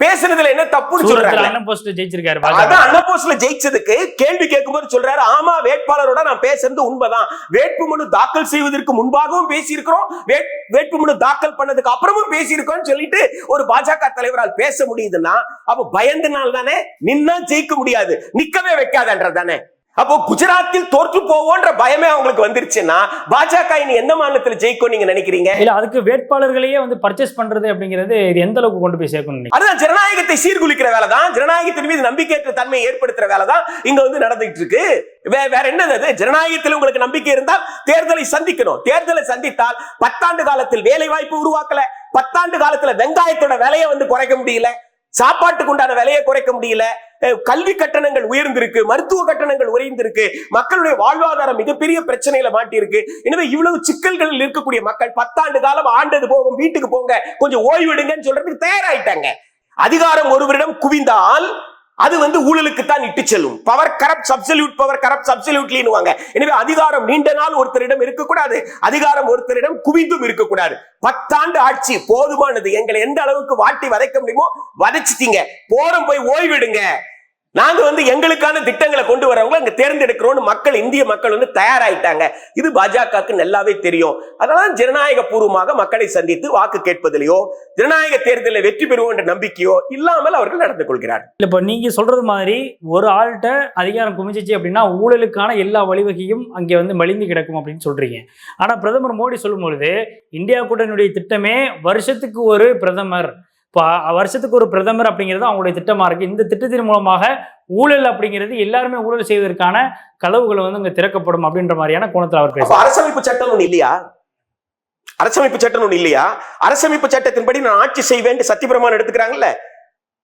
பேசுனதுல என்ன தப்புன்னு அண்ணன் போஸ்ட் ஜெயிச்சிருக்காரு அதான் அன்னபோஸ்ல ஜெயிச்சதுக்கு கேள்வி கேட்கும்போது சொல்றாரு ஆமா வேட்பாளரோட நான் பேசுறது உண்மைதான். வேட்புமனு தாக்கல் செய்வதற்கு முன்பாகவும் பேசியிருக்கிறோம். வேட்- வேட்புமனு தாக்கல் பண்ணதுக்கு அப்புறமும் பேசியிருக்கோம் சொல்லிட்டு ஒரு பாஜக தலைவரால் பேச முடியுதுன்னா அப்ப பயந்தனால் தானே நின்னா ஜெயிக்க முடியாது. நிக்கவே வைக்காதன்றது தானே? அப்போ குஜராத்தில் தோற்று போவோன்ற பயமே அவங்களுக்கு வந்துருச்சுன்னா பாஜக இனி எந்த மாநிலத்தில் ஜெயிக்கும் நீங்க நினைக்கிறீங்க? இல்ல அதுக்கு வேட்பாளர்களையே வந்து பர்ச்சேஸ் பண்றது அப்படிங்கிறது இது எந்த அளவுக்கு கொண்டு போய் சேர்க்கணும்? அதுதான் ஜனநாயகத்தை சீர்குலைக்கிற வேலை தான். ஜனநாயகத்தின் மீது நம்பிக்கையற்ற தன்மையை ஏற்படுத்துற வேலை தான் இங்க வந்து நடந்துட்டு இருக்கு. வேற என்னது அது? ஜனநாயகத்தில் உங்களுக்கு நம்பிக்கை இருந்தால் தேர்தலை சந்திக்கணும். தேர்தலை சந்தித்தால் பத்தாண்டு காலத்தில் வேலை வாய்ப்பு உருவாக்கல. பத்தாண்டு காலத்துல வெங்காயத்தோட விலையை வந்து குறைக்க முடியல. சாப்பாட்டுக்கு உண்டான விலையை குறைக்க முடியல. கல்வி கட்டணங்கள் உயர்ந்திருக்கு மருத்துவ கட்டணங்கள் உயர்ந்திருக்கு மக்களுடைய வாழ்வாதாரம் மிகப்பெரிய பிரச்சனையில மாட்டியிருக்கு. எனவே இவ்வளவு சிக்கல்களில் இருக்கக்கூடிய மக்கள் பத்தாண்டு காலம் ஆண்டது போகும் வீட்டுக்கு போங்க கொஞ்சம் ஓய்வெடுங்கன்னு சொல்றதுக்கு தயாராயிட்டாங்க. அதிகாரம் ஒருவரிடம் குவிந்தால் அது வந்து ஊழலுக்கு தான் இட்டு செல்லும். Power corrupt absolute power corrupt சப்சல்யூட்லின்னுவாங்க எனவே அதிகாரம் நீண்ட நாள் ஒருத்தரிடம் இருக்கக்கூடாது. அதிகாரம் ஒருத்தரிடம் குவிந்தும் இருக்கக்கூடாது. பத்தாண்டு ஆட்சி போதுமானது. எங்களை எந்த அளவுக்கு வாட்டி வதைக்க முடியுமோ வதைச்சிட்டீங்க. போறோம் போய் ஓய்வெடுங்க. நாங்க வந்து எங்களுக்கான திட்டங்களை கொண்டு வரவங்களை அங்க தேர்ந்தெடுக்கிறோம்னு மக்கள் இந்திய மக்கள் வந்து தயாராயிட்டாங்க. இது பாஜகவுக்கு நல்லாவே தெரியும். அதெல்லாம் ஜனநாயக பூர்வமாக மக்களை சந்தித்து வாக்கு கேட்பதிலேயோ ஜனநாயக தேர்தலில் வெற்றி பெறுவோம் என்ற நம்பிக்கையோ இல்லாமல் அவர்கள் நடந்து கொள்கிறார். இப்ப நீங்க சொல்றது மாதிரி ஒரு ஆள்கிட்ட அதிகாரம் குமிஞ்சிச்சு அப்படின்னா ஊழலுக்கான எல்லா வழிவகையும் அங்கே வந்து மலிந்து கிடக்கும் அப்படின்னு சொல்றீங்க. ஆனா பிரதமர் மோடி சொல்லும் பொழுது இந்தியா கூட்டணியுடைய திட்டமே வருஷத்துக்கு ஒரு பிரதமர். இப்போ வருஷத்துக்கு ஒரு பிரதமர் அப்படிங்கிறது அவங்களுடைய திட்டமா இருக்கு. இந்த திட்டத்தின் மூலமாக ஊழல் அப்படிங்கிறது எல்லாருமே ஊழல் செய்வதற்கான கதவுகள் வந்து அங்க திறக்கப்படும் அப்படின்ற மாதிரியான கோணத்தில் அவர் பேசுறாரு. அரசமைப்பு சட்டம் ஒண்ணு இல்லையா? அரசமைப்பு சட்டம் ஒண்ணு இல்லையா? அரசமைப்பு சட்டத்தின்படி நான் ஆட்சி செய்வேன் சத்தியபிரமாணம் எடுத்துக்கிறாங்கல்ல.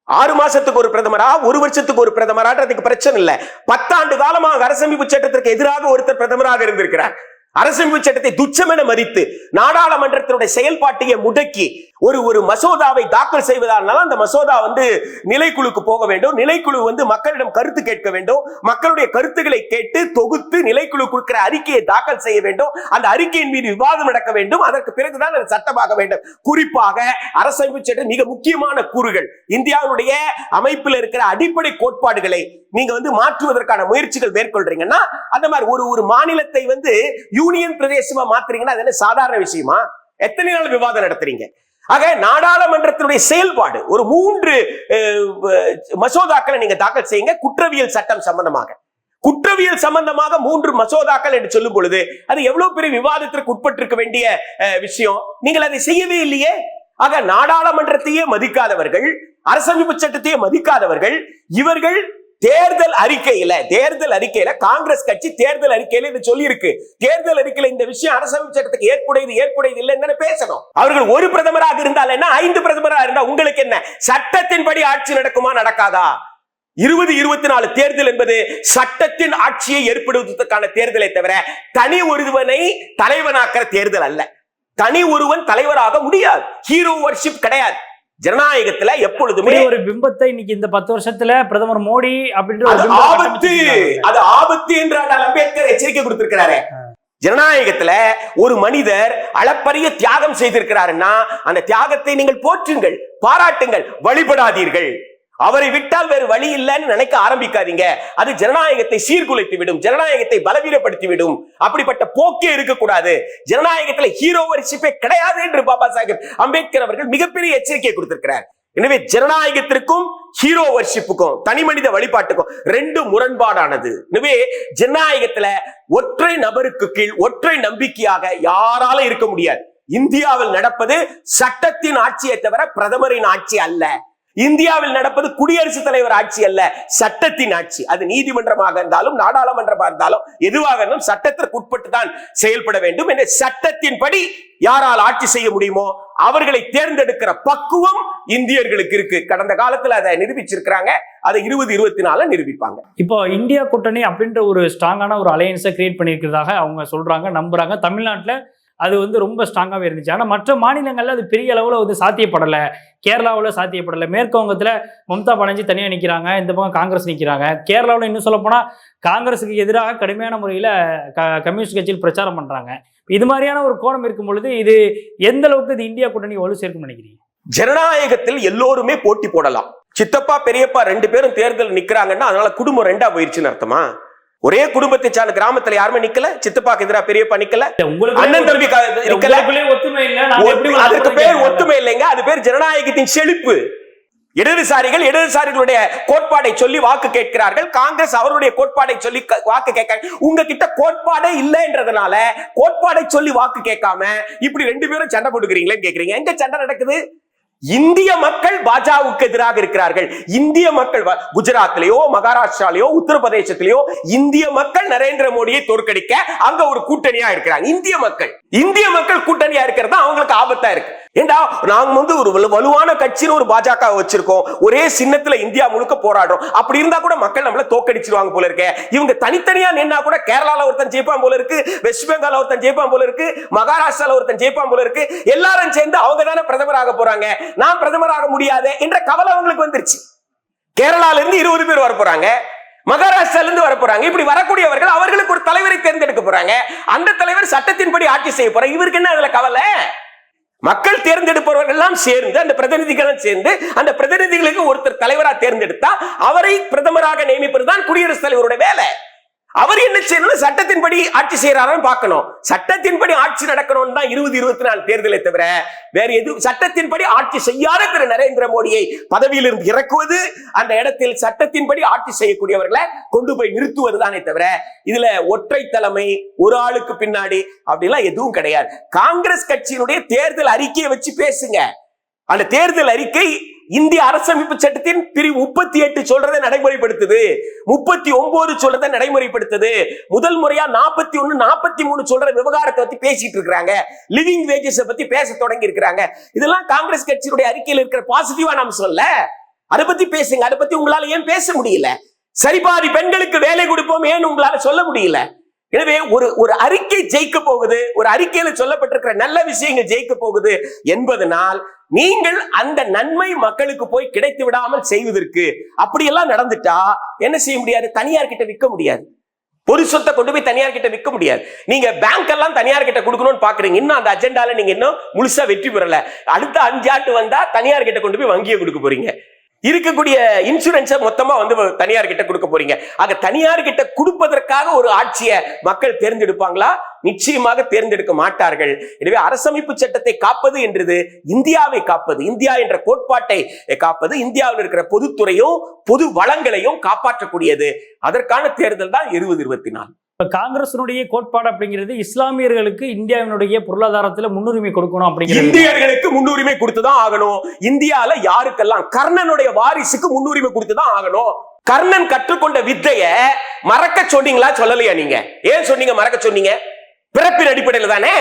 ஆறு மாசத்துக்கு ஒரு பிரதமரா? ஒரு வருஷத்துக்கு ஒரு பிரதமரான்றதுக்கு பிரச்சனை இல்ல. பத்தாண்டு காலமாக அரசமைப்பு சட்டத்திற்கு எதிராக ஒருத்தர் பிரதமராக இருந்திருக்கிறார். அரசமைப்பு சட்டத்தை துச்சமென மதித்து நாடாளுமன்றத்தினுடைய செயல்பாட்டையே முடக்கி ஒரு ஒரு மசோதாவை தாக்கல் செய்வதால் அந்த மசோதா வந்து நிலைக்குழுக்கு போக வேண்டும். நிலைக்குழு வந்து மக்களிடம் கருத்து கேட்க வேண்டும். மக்களுடைய கருத்துக்களை கேட்டு தொகுத்து நிலைக்குழு கொடுக்கிற அறிக்கையை தாக்கல் செய்ய வேண்டும். அந்த அறிக்கையின் மீது விவாதம் நடக்க வேண்டும். அதற்கு பிறகுதான் அது சட்டமாக வேண்டும். குறிப்பாக அரசமைப்பு சட்டம் மிக முக்கியமான கூறுகள். இந்தியாவுடைய அமைப்பில் இருக்கிற அடிப்படை கோட்பாடுகளை நீங்க வந்து மாற்றுவதற்கான முயற்சிகள் மேற்கொள்றீங்கன்னா அந்த மாதிரி ஒரு ஒரு மாநிலத்தை வந்து யூனியன் பிரதேசமா மாத்துறீங்கன்னா அது என்ன சாதாரண விஷயமா? எத்தனை நாள் விவாதம் நடத்துறீங்க? ஆக நாடாளுமன்றத்தினுடைய செயல்பாடு ஒரு மூன்று மசோதாக்களை நீங்க தாக்கல் செய்யுங்க. குற்றவியல் சட்டம் சம்பந்தமாக. குற்றவியல் சம்பந்தமாக மூன்று மசோதாக்கள் என்று சொல்லும் பொழுது அது எவ்வளவு பெரிய விவாதத்திற்கு உட்பட்டிருக்க வேண்டிய அஹ், விஷயம். நீங்கள் அதை செய்யவே இல்லையே. ஆக நாடாளுமன்றத்தையே மதிக்காதவர்கள் அரசமைப்பு சட்டத்தையே மதிக்காதவர்கள் இவர்கள் தேர்தல் அறிக்கையில தேர்தல் அறிக்கையில காங்கிரஸ் கட்சி தேர்தல் அறிக்கையில இது சொல்லி இருக்கு தேர்தல் அறிக்கையில இந்த விஷயம் அரசமைப்பு சட்டத்துக்கு ஏற்புடையது ஏற்புடையது இல்லைன்னு பேசணும். அவர்கள் ஒரு பிரதமராக இருந்தால் என்ன? ஐந்து பிரதமராக இருந்தா உங்களுக்கு என்ன? சட்டத்தின்படி ஆட்சி நடக்குமா நடக்காதா? இருபது இருபத்தி நாலு தேர்தல் என்பது சட்டத்தின் ஆட்சியை ஏற்படுவதற்கான தேர்தலை தவிர தனி ஒருவனை தலைவனாக்கிற தேர்தல் அல்ல. தனி ஒருவன் தலைவராக முடியாது. ஹீரோ வர்ஷிப் கிடையாது. ஜனநாயகத்துல எப்பொழுதுமே ஒரு பிம்பத்தை இன்னைக்கு இந்த பத்து வருஷத்துல பிரதமர் மோடி அப்படின்ற ஆபத்து. அது ஆபத்து என்று அம்பேத்கர் எச்சரிக்கை கொடுத்திருக்கிறாரு. ஜனநாயகத்துல ஒரு மனிதர் அளப்பரிய தியாகம் செய்திருக்கிறாருன்னா அந்த தியாகத்தை நீங்கள் போற்றுங்கள் பாராட்டுங்கள் வழிபடாதீர்கள். அவரை விட்டால் வேறு வழி இல்லைன்னு நினைக்க ஆரம்பிக்காதீங்க. அது ஜனநாயகத்தை சீர்குலைத்து விடும் ஜனநாயகத்தை பலவீனப்படுத்தி விடும் அப்படிப்பட்ட போக்கே இருக்கக்கூடாது. ஜனநாயகத்துல ஹீரோ வரிசிப்பே கிடையாது என்று பாபா சாஹேப் அம்பேத்கர் அவர்கள் மிகப்பெரிய எச்சரிக்கை கொடுத்திருக்கிறார். எனவே ஜனநாயகத்திற்கும் ஹீரோ வர்ஷிப்புக்கும் தனி மனித வழிபாட்டுக்கும் ரெண்டு முரண்பாடானது. எனவே ஜனநாயகத்துல ஒற்றை நபருக்கு கீழ் ஒற்றை நம்பிக்கையாக யாரால இருக்க முடியாது. இந்தியாவில் நடப்பது சட்டத்தின் ஆட்சியை தவிர பிரதமரின் ஆட்சி அல்ல. இந்தியாவில் நடப்பது குடியரசுத் தலைவர் ஆட்சி அல்ல சட்டத்தின் ஆட்சி. அது நீதிமன்றமாக இருந்தாலும் நாடாளுமன்றமாக இருந்தாலும் எதுவாக இருந்தாலும் சட்டத்திற்கு உட்பட்டு தான் செயல்பட வேண்டும் என்ற சட்டத்தின்படி யாரால் ஆட்சி செய்ய முடியுமோ அவர்களை தேர்ந்தெடுக்கிற பக்குவம் இந்தியர்களுக்கு இருக்கு. கடந்த காலத்துல அதை நிரூபிச்சிருக்கிறாங்க. அதை இருபது இருபத்தி நாலு நிரூபிப்பாங்க. இப்போ இந்தியா கூட்டணி அப்படின்ற ஒரு ஸ்ட்ராங்கான ஒரு அலையன்ஸை கிரியேட் பண்ணியிருக்கிறதாக அவங்க சொல்றாங்க நம்புறாங்க. தமிழ்நாட்டில் அது வந்து ரொம்ப ஸ்ட்ராங்காகவே இருந்துச்சு. ஆனால் மற்ற மாநிலங்களில் அது பெரிய அளவில் வந்து சாத்தியப்படலை. கேரளாவில் சாத்தியப்படலை. மேற்கு வங்கத்தில் மம்தா பானர்ஜி தனியாக நிற்கிறாங்க இந்த பக்கம் காங்கிரஸ் நிற்கிறாங்க கேரளாவில் இன்னும் சொல்லப்போனால் காங்கிரஸுக்கு எதிராக கடுமையான முறையில் க கம்யூனிஸ்ட் கட்சியில் பிரச்சாரம் பண்ணுறாங்க இது மாதிரியான ஒரு கோணம் இருக்கும் பொழுது இது எந்த அளவுக்கு இது இந்தியா கூட்டணி வலு சேர்க்கும்னு நினைக்கிறீங்க? ஜனநாயகத்தில் எல்லோருமே போட்டி போடலாம். சித்தப்பா பெரியப்பா ரெண்டு பேரும் தேர்தல் நிக்கிறாங்கன்னா அதனால குடும்பம் ரெண்டா போயிருச்சுன்னு அர்த்தமா? ஒரே குடும்பத்தை சார்ந்த கிராமத்துல யாருமே நிக்கல சித்தப்பாக்கு எதிராக பெரியப்பா நிக்கல. அண்ணன் தம்பி நிக்கல. அதற்கு பேர்? ஒத்துமை இல்லைங்க அது பேர் ஜனநாயகத்தின் செழிப்பு. இடதுசாரிகள் இடதுசாரிகளுடைய கோட்பாடை சொல்லி வாக்கு கேட்கிறார்கள் காங்கிரஸ் அவருடைய கோட்பாடை சொல்லி வாக்கு கேட்க உங்ககிட்ட கோட்பாடே இல்லைன்றதுனால கோட்பாடை சொல்லி வாக்கு கேட்காம இப்படி ரெண்டு பேரும் சண்டை போட்டுக்கிறீங்களேன்னு கேக்குறீங்க எங்க சண்டை நடக்குது? இந்திய மக்கள் பாஜகவுக்கு எதிராக இருக்கிறார்கள். இந்திய மக்கள் வ- குஜராத்லயோ மகாராஷ்டிராலயோ உத்தரப்பிரதேசத்திலேயோ இந்திய மக்கள் நரேந்திர மோடியை தோற்கடிக்க அங்க ஒரு கூட்டணியா இருக்கிறாங்க. இந்திய மக்கள். இந்திய மக்கள் கூட்டணியா இருக்கிறது தான் அவங்களுக்கு ஆபத்தா இருக்கு. ஏண்டா நாங்க வந்து ஒரு வலுவான கட்சின்னு ஒரு பாஜக வச்சிருக்கோம். ஒரே சின்னத்துல இந்தியா முழுக்க போராடுறோம். அப்படி இருந்தா கூட மக்கள் நம்மள தோக்கடிச்சிருவாங்க போல இருக்கு. இவங்க தனித்தனியா நின்னா கூட கேரளால ஒருத்தன் ஜெயிப்பான் போல இருக்கு வெஸ்ட் பெங்கால ஒருத்தன் ஜெயிப்பான் போல இருக்கு மகாராஷ்டிரால ஒருத்தன் ஜெயிப்பான் போல இருக்கு. எல்லாரும் சேர்ந்து அவங்க தானே பிரதமராக போறாங்க. நான் பிரதமராக முடியாது என்ற கவலை அவங்களுக்கு வந்துருச்சு. கேரளால இருந்து இருபது பேர் வர போறாங்க. மகாராஷ்டிரால இருந்து வர போறாங்க. இப்படி வரக்கூடியவர்கள் அவர்களுக்கு ஒரு தலைவரை தேர்ந்தெடுக்க போறாங்க. அந்த தலைவர் சட்டத்தின்படி ஆட்சி செய்ய போறாங்க இவருக்கு என்ன அதுல கவலை? மக்கள் தேர்ந்தெடுப்பவர்கள் எல்லாம் சேர்ந்து அந்த பிரதிநிதிகளும் சேர்ந்து அந்த பிரதிநிதிகளுக்கு ஒருத்தர் தலைவரா தேர்ந்தெடுத்தா அவரை பிரதமராக நியமிப்பதுதான் குடியரசுத் தலைவருடைய வேலை. அவர் என்ன செய்யணும் சட்டத்தின்படி ஆட்சி செய்யறாருன்னு பார்க்கணும். சட்டத்தின்படி ஆட்சி நடக்கணும்னு தான் இருபது இருபத்தி நாலு தேர்தலை தவிர வேற எது சட்டத்தின்படி ஆட்சி செய்யாத திரு நரேந்திர மோடியை பதவியிலிருந்து இறக்குவது அந்த இடத்தில் சட்டத்தின்படி ஆட்சி செய்யக்கூடியவர்களை கொண்டு போய் நிறுத்துவது தானே தவிர இதுல ஒற்றை தலைமை ஒரு ஆளுக்கு பின்னாடி அப்படிலாம் எதுவும் கிடையாது. காங்கிரஸ் கட்சியினுடைய தேர்தல் அறிக்கையை வச்சு பேசுங்க. அந்த தேர்தல் அறிக்கை இந்திய அரசமைப்பு சட்டத்தின் பிரிவு முப்பத்தி எட்டு சொல்றதை நடைமுறைப்படுத்துது. முப்பத்தி ஒன்பது சொல்றதை நடைமுறைப்படுத்துது. முதல் முறையா நாற்பத்தி ஒண்ணு நாற்பத்தி மூணு சொல்ற விவகாரத்தை பத்தி பேசிட்டு இருக்காங்க லிவிங் வேஜஸ் பத்தி பேச தொடங்கி இருக்கிறாங்க. இதெல்லாம் காங்கிரஸ் கட்சியினுடைய அறிக்கையில் இருக்கிற பாசிட்டிவா நாம் சொல்ல அதை பத்தி பேசுங்க. அதை பத்தி உங்களால ஏன் பேச முடியல? சரிபாதி பெண்களுக்கு வேலை கொடுப்போம் ஏன் உங்களால சொல்ல முடியல. எனவே ஒரு ஒரு அறிக்கை ஜெயிக்க போகுது. ஒரு அறிக்கையில சொல்லப்பட்டிருக்கிற நல்ல விஷயங்கள் ஜெயிக்க போகுது. என்பதனால் நீங்கள் அந்த நன்மை மக்களுக்கு போய் கிடைத்து விடாமல் செய்வதற்கு அப்படியெல்லாம் நடந்துட்டா என்ன செய்ய முடியாது? தனியார் கிட்ட விற்க முடியாது. பொது சொத்தை கொண்டு போய் தனியார் கிட்ட விற்க முடியாது. நீங்க பேங்க் எல்லாம் தனியார் கிட்ட கொடுக்கணும்னு பாக்குறீங்க. இன்னும் அந்த அஜெண்டால நீங்க இன்னும் முழுசா வெற்றி பெறல. அடுத்த அஞ்சு ஆண்டு வந்தா தனியார் கிட்ட கொண்டு போய் வங்கியை கொடுக்க போறீங்க. இருக்கக்கூடிய இன்சூரன்ஸை மொத்தமா வந்து தனியார் கிட்ட கொடுக்க போறீங்க. ஆக தனியார் கிட்ட கொடுப்பதற்காக ஒரு ஆட்சியை மக்கள் தேர்ந்தெடுப்பாங்களா? நிச்சயமாக தேர்ந்தெடுக்க மாட்டார்கள். எனவே அரசமைப்பு சட்டத்தை காப்பது என்றது இந்தியாவை காப்பது. இந்தியா என்ற கோட்பாட்டை காப்பது இந்தியாவில் இருக்கிற பொதுத்துறையும் பொது வளங்களையும் காப்பாற்றக்கூடியது. அதற்கான தேர்தல் தான் இருபது இருபத்தி நாலு. இப்ப காங்கிரசினுடைய கோட்பாடு அப்படிங்கிறது இஸ்லாமியர்களுக்கு இந்தியாவினுடைய பொருளாதாரத்துல முன்னுரிமை கொடுக்கணும் அப்படிங்கிறது இந்தியர்களுக்கு முன்னுரிமை கொடுத்துதான் ஆகணும். இந்தியால யாருக்கெல்லாம் கர்ணனுடைய வாரிசுக்கு முன்னுரிமை கொடுத்துதான் ஆகணும்? கர்ணன் கற்றுக்கொண்ட வித்தைய மறக்க சொன்னீங்களா சொல்லலையா நீங்க? ஏன் சொன்னீங்க? மறக்க சொன்னீங்க? பிறப்பின் அடிப்படையில தானே?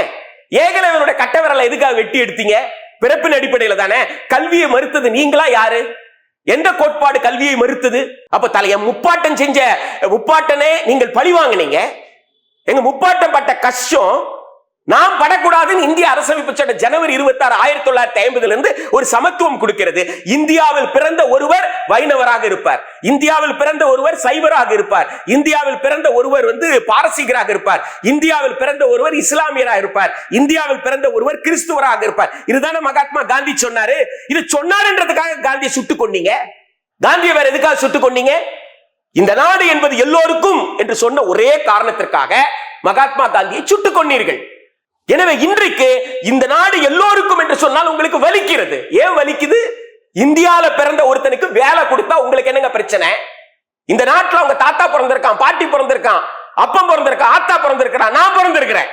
ஏகலைவனுடைய கட்ட விரலை எதுக்காக வெட்டி எடுத்தீங்க? பிறப்பின் அடிப்படையில தானே? கல்வியை மறுத்தது நீங்களா யாரு? எந்த கோட்பாடு கல்வியை மறுத்தது? அப்ப தலைய முப்பாட்டம் செஞ்ச முப்பாட்டனே நீங்கள் பழி வாங்கினீங்க. எங்க முப்பாட்டம் பட்ட கஷ்டம் நாம் படக்கூடாதுன்னு இந்திய அரசமைப்பு சட்டம் ஜனவரி இருபத்தி ஆறு ஆயிரத்தி தொள்ளாயிரத்தி ஐம்பதுல இருந்து ஒரு சமத்துவம் கொடுக்கிறது. இந்தியாவில் பிறந்த ஒருவர் வைணவராக இருப்பார். இந்தியாவில் பிறந்த ஒருவர் சைவராக இருப்பார். இந்தியாவில் பிறந்த ஒருவர் வந்து பாரசீகராக இருப்பார். இந்தியாவில் பிறந்த ஒருவர் இஸ்லாமியராக இருப்பார். இந்தியாவில் பிறந்த ஒருவர் கிறிஸ்துவராக இருப்பார். இதுதானே மகாத்மா காந்தி சொன்னாரு. இது சொன்னாருன்றதுக்காக காந்தியை சுட்டுக் கொண்டீங்க காந்தியை வேற எதுக்காக சுட்டுக் கொண்டீங்க இந்த நாடு என்பது எல்லோருக்கும் என்று சொன்ன ஒரே காரணத்திற்காக மகாத்மா காந்தியை சுட்டுக் கொண்டீர்கள் எனவே இன்றைக்கு இந்த நாடு எல்லோருக்கும் என்று சொன்னால் உங்களுக்கு வலிக்கிறது. ஏன் வலிக்குது? இந்தியால பிறந்த ஒருத்தனுக்கு வேலை கொடுத்தா உங்களுக்கு என்னங்க பிரச்சனை? இந்த நாட்டுல உங்க தாத்தா பிறந்திருக்கான் பாட்டி பிறந்திருக்கான் அப்பம் பிறந்திருக்கான் ஆத்தா பிறந்திருக்கிறான் நான் பிறந்திருக்கிறேன்.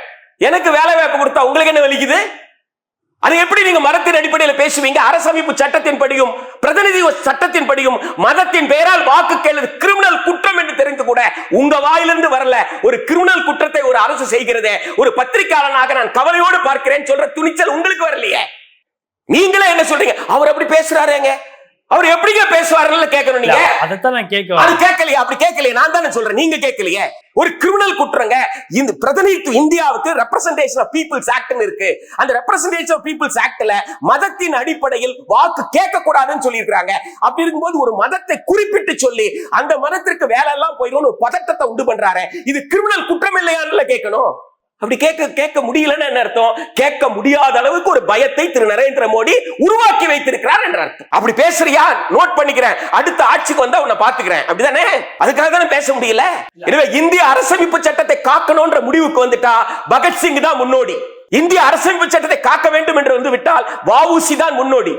எனக்கு வேலை வாய்ப்பு கொடுத்தா உங்களுக்கு என்ன வலிக்குது? அது எப்படி நீங்க மரத்தின் அடிப்படையில் பேசுவீங்க? அரசமைப்பு சட்டத்தின் படியும் பிரதிநிதி சட்டத்தின் படியும் மதத்தின் பெயரால் வாக்கு கேள்வி கிரிமினல் குற்றம் என்று தெரிந்து கூட உங்க வாயிலிருந்து வரல. ஒரு கிரிமினல் குற்றத்தை ஒரு அரசு செய்கிறதே ஒரு பத்திரிகையாளனாக நான் கவலையோடு பார்க்கிறேன் சொல்ற துணிச்சல் உங்களுக்கு வரலையே? நீங்களே என்ன சொல்றீங்க? அவர் அப்படி பேசுறாருங்க அவர் எப்படிங்க பேசுவாருன்னு கேட்கணும் நீங்க? அதைத்தான் நான் கேட்க அது. கேட்கலையா அப்படி கேட்கலையே நான் தானே சொல்றேன் நீங்க கேட்கலையே. ஒரு கிரிமினல் குற்றங்க இந்த பிரதிநிதித்துவ இந்தியாவுக்கு ரெப்ரசன்டேஷன் ஆஃப் பீப்புள்ஸ் ஆக்ட்னு இருக்கு. அந்த ரெப்ரசன்டேஷன் ஆஃப் பீப்புள்ஸ் ஆக்ட்ல மதத்தின் அடிப்படையில் வாக்கு கேட்க கூடாதுன்னு சொல்லியிருக்காங்க அப்படி இருக்கும்போது ஒரு மதத்தை குறிப்பிட்டு சொல்லி அந்த மதத்திற்கு வேலை எல்லாம் போயிடும் ஒரு பதட்டத்தை உண்டு பண்றாரு. இது கிரிமினல் குற்றம் இல்லையான்னு கேட்கணும்? அப்படி கேட்க கேட்க முடியலன்னு என்ன அர்த்தம்? கேட்க முடியாத அளவுக்கு ஒரு பயத்தை திரு நரேந்திர மோடி உருவாக்கி வைத்திருக்கிறார் என்ற அர்த்தம். அப்படி பேசுறியா? நோட் பண்ணிக்கிறேன். அடுத்த ஆட்சிக்கு வந்தா உன்னை பாத்துக்கிறேன் அப்படிதானே? அதுக்காக தானே பேச முடியல? எனவே இந்திய அரசமைப்பு சட்டத்தை காக்கணும்ன்ற முடிவுக்கு வந்துட்டா பகத்சிங் தான் முன்னோடி. இந்திய அரசமைப்பு சட்டத்தை காக்க வேண்டும் என்று வந்து விட்டால் வஉசி தான் முன்னோடி.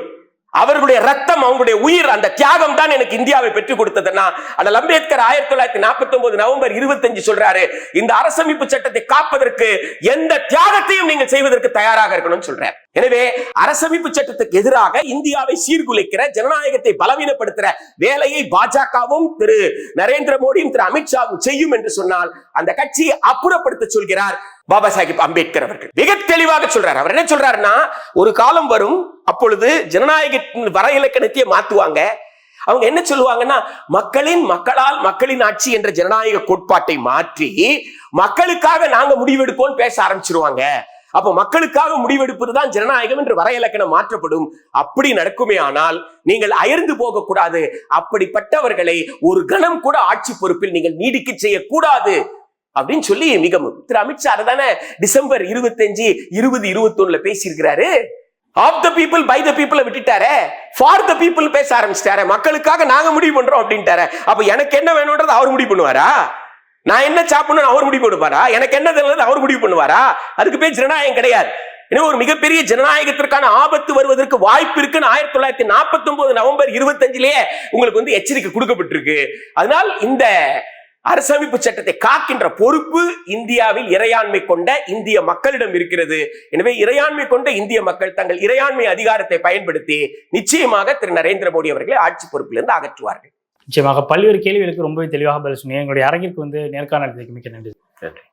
அவர்களுடைய ரத்தம் அவங்களுடைய உயிர் அந்த தியாகம் தான் எனக்கு இந்தியாவை பெற்றுக் கொடுத்ததுன்னா அண்ணல் அம்பேத்கர் ஆயிரத்தி தொள்ளாயிரத்தி நாற்பத்தி ஒன்பது நவம்பர் இருபத்தஞ்சு சொல்றாரு இந்த அரசமைப்பு சட்டத்தை காப்பதற்கு எந்த தியாகத்தையும் நீங்கள் செய்வதற்கு தயாராக இருக்கணும்னு சொல்றாரு. எனவே அரசமைப்பு சட்டத்துக்கு எதிராக இந்தியாவை சீர்குலைக்கிற ஜனநாயகத்தை பலவீனப்படுத்துற வேலையை பாஜகவும் திரு நரேந்திர மோடியும் திரு அமித்ஷாவும் செய்யும் என்று சொன்னால் அந்த கட்சியை அப்புறப்படுத்த சொல்கிறார். பாபா சாஹிப் அம்பேத்கர் அவர்கள். மிக தெளிவாக சொல்றார். அவர் என்ன சொல்றாருன்னா ஒரு காலம் வரும் அப்பொழுது ஜனநாயக வர இலக்கணத்தையே மாத்துவாங்க. அவங்க என்ன சொல்லுவாங்கன்னா மக்களின் மக்களால் மக்களின் ஆட்சி என்ற ஜனநாயக கோட்பாட்டை மாற்றி மக்களுக்காக நாங்க முடிவெடுப்போம் பேச ஆரம்பிச்சிருவாங்க. அப்ப மக்களுக்காக முடிவெடுப்பது தான் ஜனநாயகம் என்று வர இலக்கணம் மாற்றப்படும். அப்படி நடக்குமே ஆனால் நீங்கள் அயர்ந்து போக கூடாது அப்படிப்பட்டவர்களை ஒரு கணம் கூட ஆட்சி பொறுப்பில் நீங்கள் நீடிக்க செய்யக்கூடாது. அப்படின்னு சொல்லி மிக திரு அமித்ஷா தானே டிசம்பர் இருபத்தஞ்சு இருபது இருபத்தி ஒண்ணுல பேசியிருக்கிறாரு. Of the people by the பீப்புளை விட்டுட்டாரே. ஃபார் த பீப்புள் பேச ஆரம்பிச்சிட்டாரு. மக்களுக்காக நாங்க முடிவு பண்றோம் அப்படின்ட்டாரு. அப்ப எனக்கு என்ன வேணும்ன்றது அவர் முடிவு பண்ணுவாரா? நான் என்ன சாப்பிடணும் அவர் முடிவு பண்ணுவாரா? எனக்கு என்ன தெரியாது அவர் முடிவு பண்ணுவாரா? அதுக்கு பேர் ஜனநாயகம் கிடையாது. ஏன்னா ஒரு மிகப்பெரிய ஜனநாயகத்திற்கான ஆபத்து வருவதற்கு வாய்ப்பு இருக்குன்னு ஆயிரத்தி தொள்ளாயிரத்தி நாற்பத்தி ஒன்பது நவம்பர் இருபத்தஞ்சிலேயே உங்களுக்கு வந்து எச்சரிக்கை கொடுக்கப்பட்டிருக்கு. அதனால் இந்த அரசமைப்பு சட்டத்தை காக்கின்ற பொறுப்பு இந்தியாவில் இறையாண்மை கொண்ட இந்திய மக்களிடம் இருக்கிறது. எனவே இறையாண்மை கொண்ட இந்திய மக்கள் தங்கள் இறையாண்மை அதிகாரத்தை பயன்படுத்தி நிச்சயமாக திரு நரேந்திர மோடி அவர்களை ஆட்சி பொறுப்பிலிருந்து அகற்றுவார்கள். நிச்சயமாக. பல்வேறு கேள்விகளுக்கு ரொம்பவே தெளிவாக பதில் சொன்னீங்க. எங்களுடைய அரங்கிற்கு வந்து நேர்காணல் மிக்க நன்றி. நன்றி.